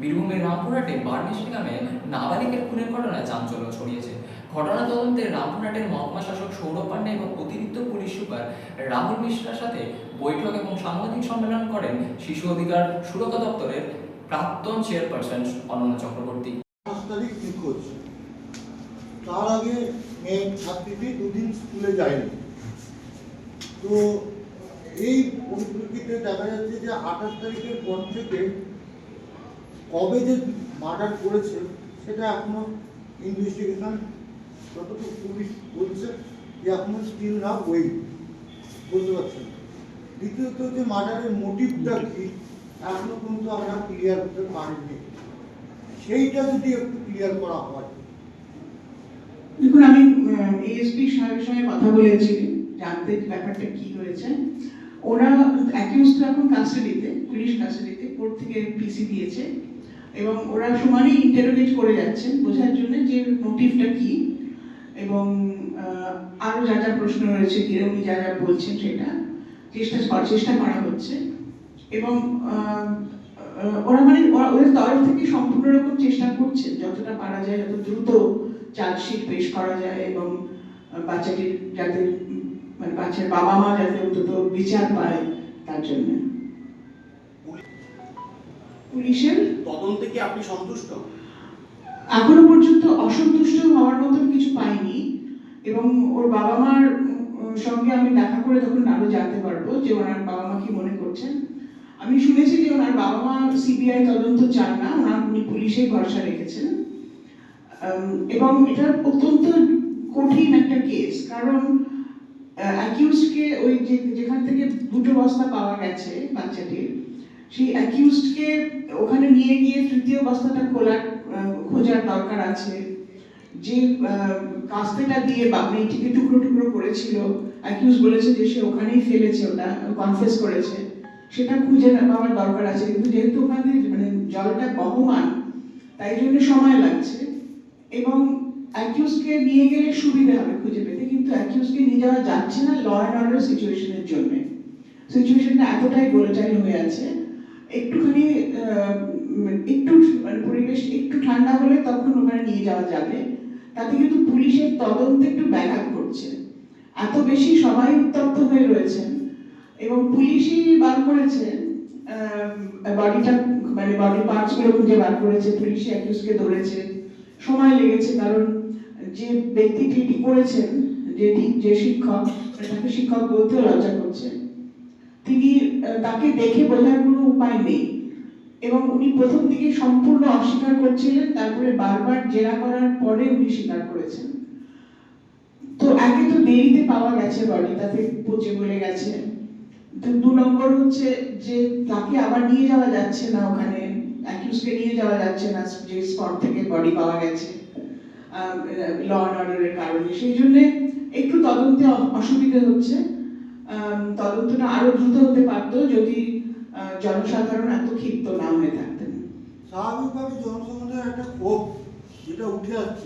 বীরভূমের রামপুরহাটে বার্মিশি গ্রামে নাবালিকের খুনের ঘটনায় চাঞ্চল্য ছড়িয়েছে। ঘটনা তদন্তে রামপুরহাটের মহকুমা শাসক সৌরভ পান্ডে এবং অতিরিক্ত পুলিশ সুপার রাহুল মিশ্রার সাথে বৈঠক এবং সাংবাদিক সম্মেলন করেন শিশু অধিকার সুরক্ষা দপ্তরের প্রাক্তন চেয়ারপারসন অনন্যা চক্রবর্তী। তার আগে মেয়ে ছাত্রীটি দুদিন স্কুলে যায়নি। তো এই পরিপ্রেক্ষিতে দেখা যাচ্ছে যে আঠাশ তারিখের পর থেকে কবে যে মার্ডার করেছে সেটা এখনও ইনভেস্টিগেশন যতটুকু পুলিশ বলছে যে এখনও স্টিল না ওই বুঝতে পারছেন? দ্বিতীয়ত যে মার্ডারের মোটিভটা কি এখনও কিন্তু আমরা ক্লিয়ার করতে পারিনি। সেইটা যদি একটু ক্লিয়ার করা হয়। দেখুন আমি এএসপি সাহেবের সঙ্গে কথা বলেছি জানতে ব্যাপারটা কি হয়েছে। ওরা অ্যাকিউজ এখন কাস্টাডিতে পুলিশ কাস্টাডিতে কোর্ট থেকে পিসি দিয়েছে। এবং ওরা সমানই ইন্টারোগেট করে যাচ্ছেন বোঝার জন্য যে মোটিভটা কি এবং আহ, আরও যা যা প্রশ্ন রয়েছে কি উনি যা যা বলছেন সেটা চেষ্টা চেষ্টা করা হচ্ছে এবং ওরা মানে ওদের তরফ থেকে সম্পূর্ণ রকম চেষ্টা করছে যতটা পারা যায় যত দ্রুত চার্জশিট পেশ করা যায় এবং বাচ্চাটির যাতে মানে বাচ্চার বাবা মা যাতে অন্তত বিচার পায় তার জন্য। পুলিশের তদন্তে কি আপনি সন্তুষ্ট? এখনও পর্যন্ত অসন্তুষ্ট হওয়ার মতন কিছু পাইনি এবং ওর বাবা মার সঙ্গে আমি দেখা করে তখন আরও জানতে পারব যে ওনার বাবা মা কি মনে করছেন। আমি শুনেছি যে ওনার বাবা মা সিবিআই তদন্ত চান না ওনার উনি পুলিশে ভরসা রেখেছেন। এবং এটা অত্যন্ত কঠিন একটা কেস কারণ অ্যাকিউজকে ওই যে যেখান থেকে দুটো বস্তা পাওয়া গেছে বাচ্চাটির সেই অ্যাকিউজডকে ওখানে নিয়ে গিয়ে তৃতীয় বস্তাটা খোলার খোঁজার দরকার আছে। যে কাস্তেটা দিয়ে মেয়েটিকে টুকরো টুকরো করেছিল অ্যাকিউজ বলেছে যে সে ওখানেই ফেলেছে ওটা কনফেস করেছে। সেটা খুঁজে পাওয়ার দরকার আছে। কিন্তু যেহেতু ওখানে মানে জলটা বহমান, তাই জন্য সময় লাগছে। এবং অ্যাকিউজকে নিয়ে গেলে সুবিধা হবে খুঁজে পেতে। কিন্তু অ্যাকিউজকে নিয়ে যাওয়া যাচ্ছে না ল অ্যান্ড অর্ডার সিচুয়েশনের জন্য। সিচুয়েশনটা এতটাই গোলটাইল হয়ে আছে একটুখানি একটু মানে পরিবেশ একটু ঠান্ডা হলে তখন ওখানে নিয়ে যাওয়া যাবে। তাতে কিন্তু পুলিশের তদন্ত একটু ব্যাঘাত করছে এত বেশি সবাই উত্তপ্ত হয়ে রয়েছেন এবং পুলিশই বার করেছে বডিটা মানে বডি পার্টসগুলো খুঁজে বার করেছে, পুলিশই অ্যাকিউজকে ধরেছে। সময় লেগেছে কারণ যে ব্যক্তিটি এটি করেছেন, যে যে শিক্ষক, তাকে শিক্ষক বলতেও লজ্জা করছে। তিনি তাকে দেখে বোঝার কোনো উপায় নেই। এবং উনি প্রথম দিকে সম্পূর্ণ অস্বীকার করছিলেন, তারপরে বারবার জেরা করার পরে উনি স্বীকার করেছেন। তো একে তো দেরিতে পাওয়া গেছে বডি, তাতে পচে বলে গেছে। দু নম্বর হচ্ছে যে তাকে আবার নিয়ে যাওয়া যাচ্ছে না ওখানে, অ্যাকিউজকে নিয়ে যাওয়া যাচ্ছে না, যে স্পট থেকে বডি পাওয়া গেছে ল অ্যান্ড অর্ডারের কারণে। সেই জন্য একটু তদন্তে অসুবিধে হচ্ছে। তদন্তটা আরও দ্রুত হতে পারত যদি জনসাধারণ এত ক্ষিপ্ত না হয়ে থাকতেন। স্বাভাবিকভাবে জনসাধারণের একটা ক্ষোভ, যেটা উঠে আসছে।